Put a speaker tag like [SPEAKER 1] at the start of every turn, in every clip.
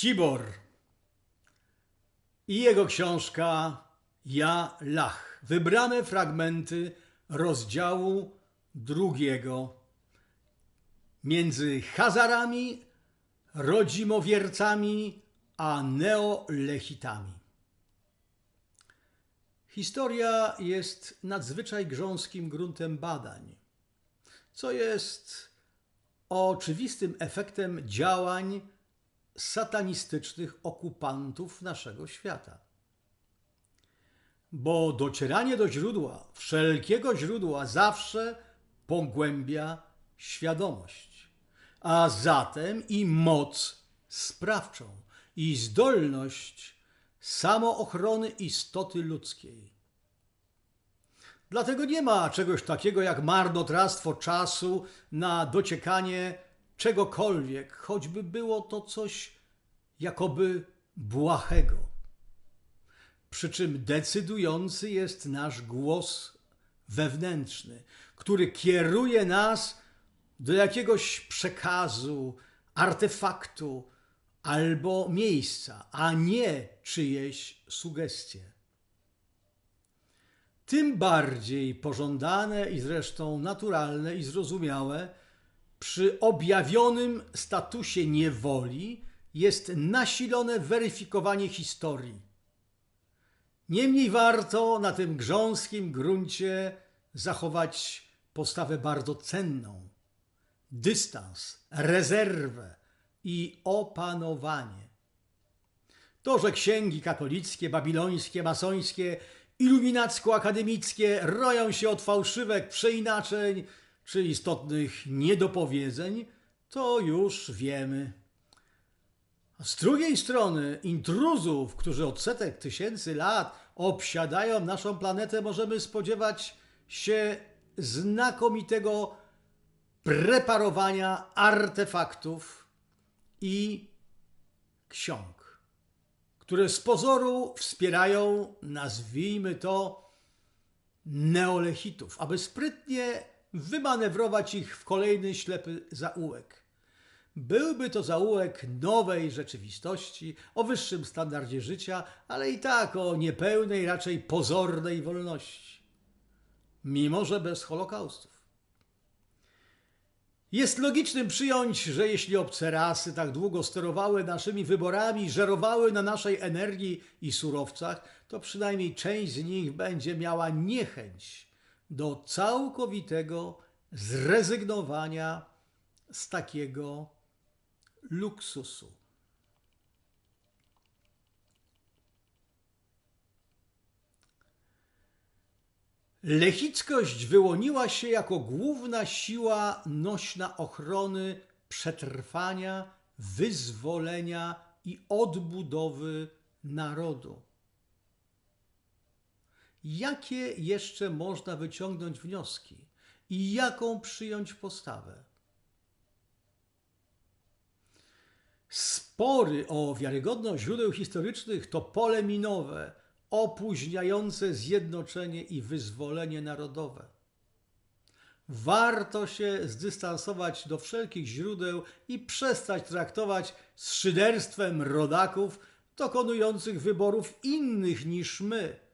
[SPEAKER 1] Cibor i jego książka Ja Lach. Wybrane fragmenty rozdziału drugiego między Hazarami, rodzimowiercami a neolechitami. Historia jest nadzwyczaj grząskim gruntem badań, co jest oczywistym efektem działań satanistycznych okupantów naszego świata. Bo docieranie do źródła, wszelkiego źródła, zawsze pogłębia świadomość, a zatem i moc sprawczą, i zdolność samoochrony istoty ludzkiej. Dlatego nie ma czegoś takiego jak marnotrawstwo czasu na dociekanie czegokolwiek, choćby było to coś jakoby błahego. Przy czym decydujący jest nasz głos wewnętrzny, który kieruje nas do jakiegoś przekazu, artefaktu albo miejsca, a nie czyjeś sugestie. Tym bardziej pożądane i zresztą naturalne i zrozumiałe przy objawionym statusie niewoli jest nasilone weryfikowanie historii. Niemniej warto na tym grząskim gruncie zachować postawę bardzo cenną dystans, rezerwę i opanowanie. To, że księgi katolickie, babilońskie, masońskie, iluminacko-akademickie roją się od fałszywek, przeinaczeń czy istotnych niedopowiedzeń, to już wiemy. Z drugiej strony, intruzów, którzy od setek tysięcy lat obsiadają naszą planetę, możemy spodziewać się znakomitego preparowania artefaktów i ksiąg, które z pozoru wspierają, nazwijmy to, neolechitów, aby sprytnie wymanewrować ich w kolejny ślepy zaułek. Byłby to zaułek nowej rzeczywistości, o wyższym standardzie życia, ale i tak o niepełnej, raczej pozornej wolności. Mimo, że bez Holokaustów. Jest logicznym przyjąć, że jeśli obce rasy tak długo sterowały naszymi wyborami, żerowały na naszej energii i surowcach, to przynajmniej część z nich będzie miała niechęć do całkowitego zrezygnowania z takiego luksusu. Lechickość wyłoniła się jako główna siła nośna ochrony przetrwania, wyzwolenia i odbudowy narodu. Jakie jeszcze można wyciągnąć wnioski i jaką przyjąć postawę? Spory o wiarygodność źródeł historycznych to pole minowe, opóźniające zjednoczenie i wyzwolenie narodowe. Warto się zdystansować do wszelkich źródeł i przestać traktować z szyderstwem rodaków dokonujących wyborów innych niż my.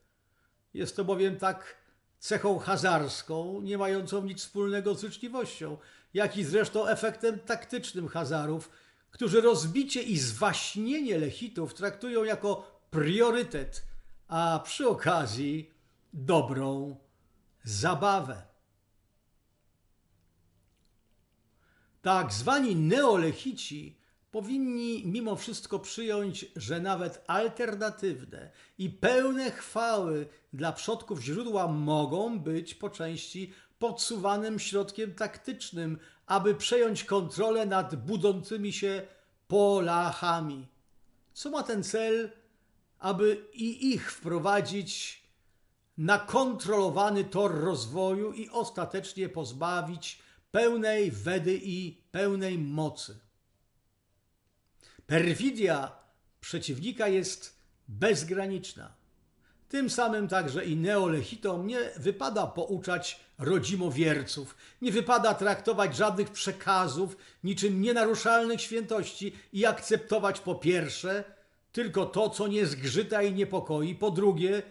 [SPEAKER 1] Jest to bowiem tak cechą hazarską, nie mającą nic wspólnego z życzliwością, jak i zresztą efektem taktycznym hazarów, którzy rozbicie i zwaśnienie lechitów traktują jako priorytet – a przy okazji dobrą zabawę. Tak zwani neolechici powinni mimo wszystko przyjąć, że nawet alternatywne i pełne chwały dla przodków źródła mogą być po części podsuwanym środkiem taktycznym, aby przejąć kontrolę nad budzącymi się Polachami. Co ma ten cel? aby i ich wprowadzić na kontrolowany tor rozwoju i ostatecznie pozbawić pełnej wedy i pełnej mocy. Perfidia przeciwnika jest bezgraniczna. Tym samym także i neolechitom nie wypada pouczać rodzimowierców. Nie wypada traktować żadnych przekazów niczym nienaruszalnych świętości i akceptować po pierwsze tylko to, co nie zgrzyta i niepokoi, po drugie,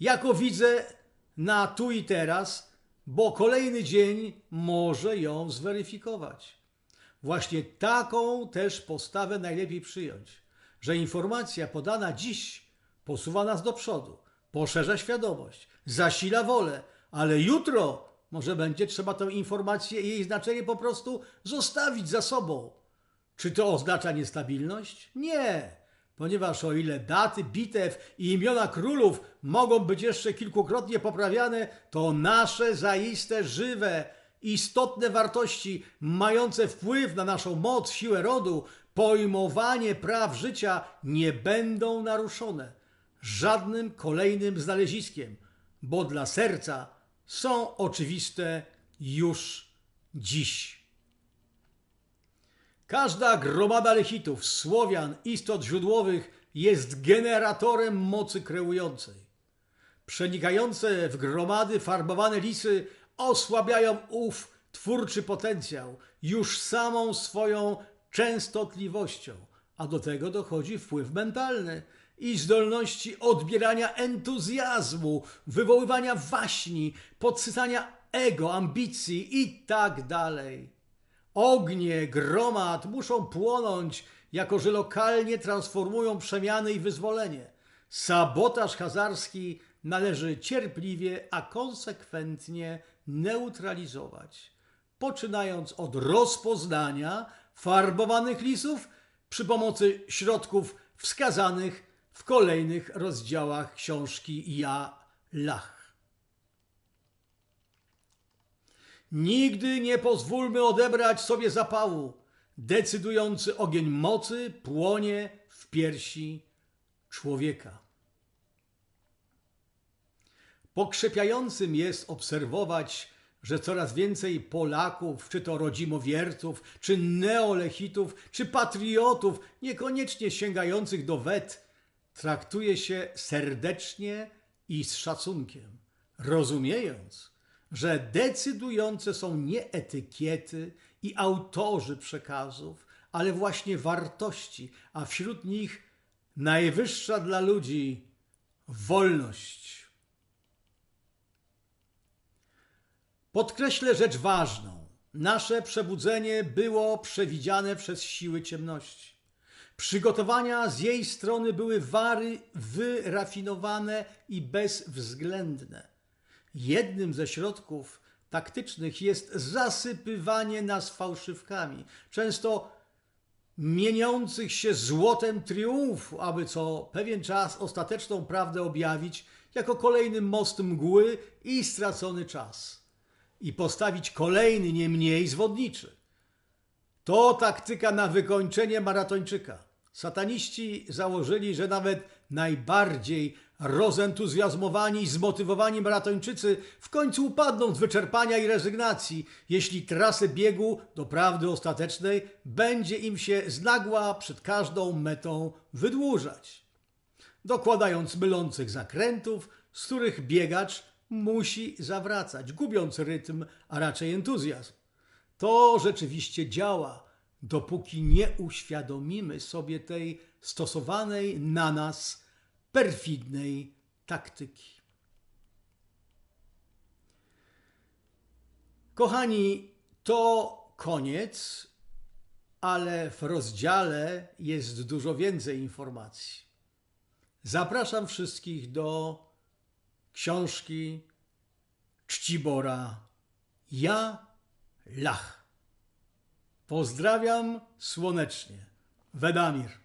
[SPEAKER 1] jako widzę na tu i teraz, bo kolejny dzień może ją zweryfikować. Właśnie taką też postawę najlepiej przyjąć, że informacja podana dziś posuwa nas do przodu, poszerza świadomość, zasila wolę, ale jutro może będzie trzeba tę informację i jej znaczenie po prostu zostawić za sobą. Czy to oznacza niestabilność? Nie, ponieważ o ile daty bitew i imiona królów mogą być jeszcze kilkukrotnie poprawiane, to nasze zaiste żywe, istotne wartości mające wpływ na naszą moc, siłę rodu, pojmowanie praw życia nie będą naruszone żadnym kolejnym znaleziskiem, bo dla serca są oczywiste już dziś. Każda gromada lechitów, Słowian, istot źródłowych jest generatorem mocy kreującej. Przenikające w gromady farbowane lisy osłabiają ów twórczy potencjał już samą swoją częstotliwością, a do tego dochodzi wpływ mentalny i zdolności odbierania entuzjazmu, wywoływania waśni, podsycania ego, ambicji i tak dalej. Ognie gromad muszą płonąć, jako że lokalnie transformują przemiany i wyzwolenie. Sabotaż hazarski należy cierpliwie, a konsekwentnie neutralizować, poczynając od rozpoznania farbowanych lisów przy pomocy środków wskazanych w kolejnych rozdziałach książki Ja Lach. Nigdy nie pozwólmy odebrać sobie zapału. Decydujący ogień mocy płonie w piersi człowieka. Pokrzepiającym jest obserwować, że coraz więcej Polaków, czy to rodzimowierców, czy neolechitów, czy patriotów, niekoniecznie sięgających do wet, traktuje się serdecznie i z szacunkiem, rozumiejąc, że decydujące są nie etykiety i autorzy przekazów, ale właśnie wartości, a wśród nich najwyższa dla ludzi wolność. Podkreślę rzecz ważną. Nasze przebudzenie było przewidziane przez siły ciemności. Przygotowania z jej strony były wary wyrafinowane i bezwzględne. Jednym ze środków taktycznych jest zasypywanie nas fałszywkami, często mieniących się złotem triumfu, aby co pewien czas ostateczną prawdę objawić jako kolejny most mgły i stracony czas i postawić kolejny nie mniej zwodniczy. To taktyka na wykończenie maratończyka. Sataniści założyli, że nawet najbardziej rozentuzjazmowani i zmotywowani maratończycy w końcu upadną z wyczerpania i rezygnacji, jeśli trasę biegu do prawdy ostatecznej będzie im się znagła przed każdą metą wydłużać. Dokładając mylących zakrętów, z których biegacz musi zawracać, gubiąc rytm, a raczej entuzjazm. To rzeczywiście działa, dopóki nie uświadomimy sobie tej stosowanej na nas perfidnej taktyki. Kochani, to koniec, ale w rozdziale jest dużo więcej informacji. Zapraszam wszystkich do książki Czcibora Ja Lach. Pozdrawiam słonecznie. Wedamir.